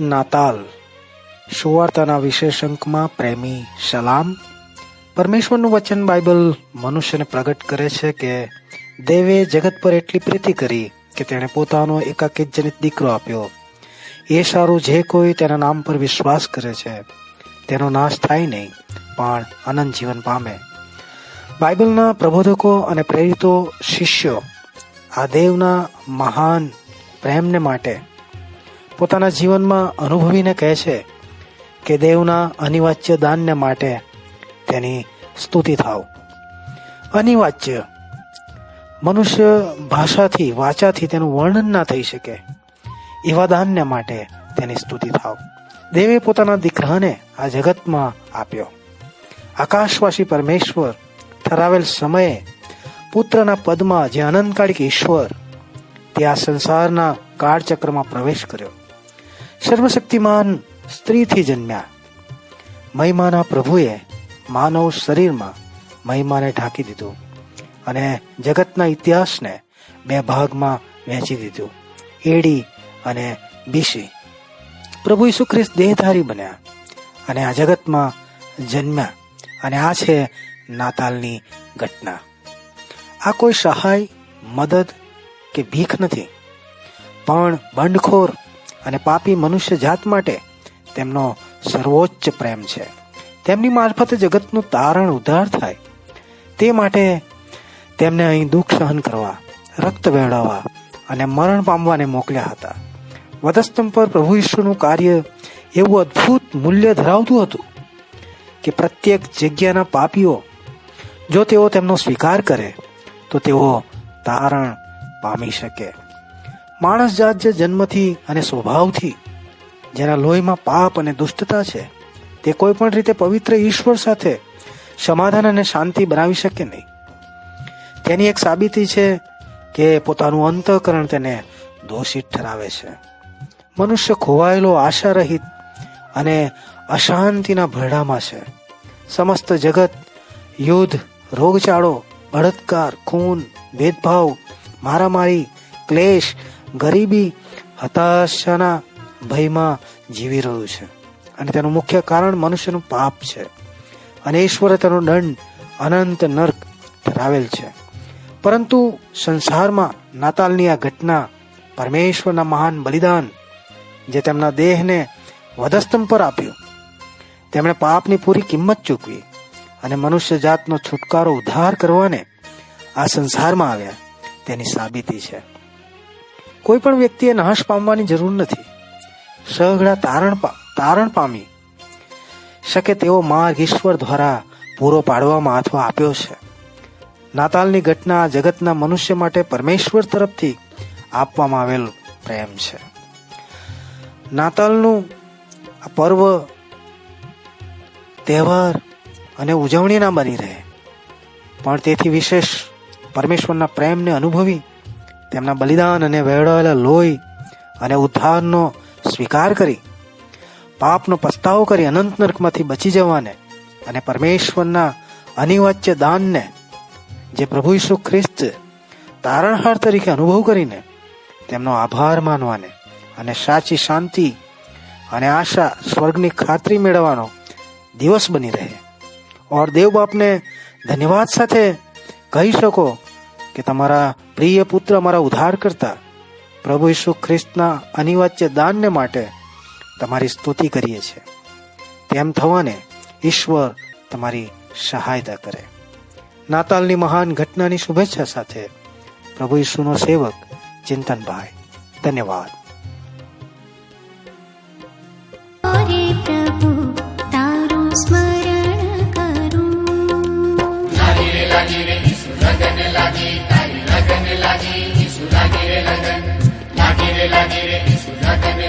નાતાલ. સુવાર્તાના વિશેષ અંકમાં પ્રેમી સલામ. પરમેશ્વરનું વચન બાઇબલ મનુષ્યને પ્રગટ કરે છે કે દેવે જગત પર એટલી પ્રીતિ કરી કે તેણે પોતાનો એકાકી જનિત દીકરો આપ્યો. એ સારું જે કોઈ તેના નામ પર વિશ્વાસ કરે છે. તેનો નાશ થાય નહીં, પણ અનંત જીવન પામે. બાઇબલના પ્રબોધકો અને પ્રેરિતો શિષ્યો આ દેવના મહાન પ્રેમને માટે પોતાના જીવનમાં અનુભવીને કહે છે કે દેવના અનિવાચ્ય દાનને માટે તેની સ્તુતિ થાવ. અનિવાચ્ય. મનુષ્ય ભાષાથી, વાચાથી તેનું વર્ણન ના થઈ શકે. એવા દાનને માટે તેની સ્તુતિ થાવ. દેવે પોતાના દીકરાને આ જગતમાં આપ્યો. આકાશવાસી પરમેશ્વર, ઠરાવેલ સમયે પુત્રના પદમાં જે અનંતકાળિક ઈશ્વર તે આ સંસારના કાળચક્રમાં પ્રવેશ કર્યો. સર્વશક્તિમાન સ્ત્રીથી જન્મ્યા. મહિમાના પ્રભુએ માનવ શરીરમાં મહિમાને ઢાંકી દીધું અને જગતના ઇતિહાસને બે ભાગમાં વહેંચી દીધું, એડી અને બીસી. પ્રભુ ઈસુ ખ્રિસ્ત દેહધારી બન્યા અને આ જગતમાં જન્મ્યા અને આ છે નાતાલની ઘટના. આ કોઈ સહાય, મદદ કે ભીખ નથી, પણ બંડખોર અને પાપી મનુષ્ય જાત માટે તેમનો સર્વોચ્ચ પ્રેમ છે. તેમની મારફતે જગતનું તારણ ઉદ્ધાર થાય. તે માટે તેમને અહીં દુઃખ સહન કરવા, રક્ત વહેળાવવા અને મરણ પામવાને મોકલ્યા હતા. વધસ્તંભ પર પ્રભુ ઈશ્વરનું કાર્ય એવું અદ્ભુત મૂલ્ય ધરાવતું હતું કે પ્રત્યેક જગ્યાના પાપીઓ, જો તેઓ તેમનો સ્વીકાર કરે, તો તેઓ તારણ પામી શકે. માણસ જાત જે જન્મથી અને સ્વભાવથી જેના લોહીમાં પાપ અને દુષ્ટતા છે, તે કોઈ પણ રીતે પવિત્ર ઈશ્વર સાથે સમાધાન અને શાંતિ બનાવી શકે નહીં. તેની એક સાબિતી છે કે પોતાનું અંતઃકરણ તેને દોષિત ઠરાવે છે. મનુષ્ય ખોવાયેલો આશારહિત અને અશાંતિના ભરડામાં છે. સમસ્ત જગત, યુદ્ધ, રોગચાળો, બળાત્કાર, ખૂન, ભેદભાવ, મારામારી, ક્લેશ ગરીબી, હતાશાના ભયમાં જીવી રહ્યું છે. અને તેનું મુખ્ય કારણ મનુષ્યનું પાપ છે. અને ઈશ્વરે તેનો દંડ અનંત નર્ક ધરાવેલ છે. પરંતુ સંસારમાં નાતાલની આ ઘટના પરમેશ્વરના મહાન બલિદાન જે તેમના દેહને વધસ્તંભ પર આપ્યું. તેમણે પાપની પૂરી કિંમત ચૂકવી અને મનુષ્ય જાતનો છુટકારો ઉદ્ધાર કરવાને આ સંસારમાં આવ્યા. તેની સાબિતી છે. કોઈ પણ વ્યક્તિએ નાશ પામવાની જરૂર નથી. સહગડા તારણ તારણ પામી શકે તેવો માર્ગ ઈશ્વર દ્વારા પૂરો પાડવામાં અથવા આપ્યો છે. નાતાલની ઘટના જગતના મનુષ્ય માટે પરમેશ્વર તરફથી આપવામાં આવેલ પ્રેમ છે. નાતાલનું પર્વ તહેવાર અને ઉજવણી ના બની રહે. પણ તેથી વિશેષ પરમેશ્વરના પ્રેમને અનુભવી તેમના બલિદાન અને વહેડાયેલા લોહી અને ઉદ્ધારનો સ્વીકાર કરી, પાપનો પસ્તાવો કરી અનંત નર્કમાંથી બચી જવાને અને પરમેશ્વરના અનિવાચ્ય દાનને જે પ્રભુ ઈસુ ખ્રિસ્ત તારણહાર તરીકે અનુભવ કરીને તેમનો આભાર માનવાને અને સાચી શાંતિ અને આશા સ્વર્ગની ખાતરી મેળવવાનો દિવસ બની રહે. ઓર દેવ બાપને ધન્યવાદ સાથે કહી શકો કે તમારા પ્રિય પુત્ર અમારા ઉદ્ધાર કરતા પ્રભુ ઈસુ ખ્રિસ્તના અનિવાચ્ય દાનને માટે તમારી સ્તુતિ કરીએ છીએ. તેમ થવાને ઈશ્વર તમારી સહાયતા કરે. નાતાલની મહાન ઘટનાની શુભેચ્છા સાથે પ્રભુ ઈસુનો સેવક ચિંતનભાઈ. ધન્યવાદ. અરે પ્રભુ તારું સ્મરણ કરું. લાગી રે લાગી રે ઈસુ લાગી રે લગન લાગી રે લાગી રે ઈસુ લગન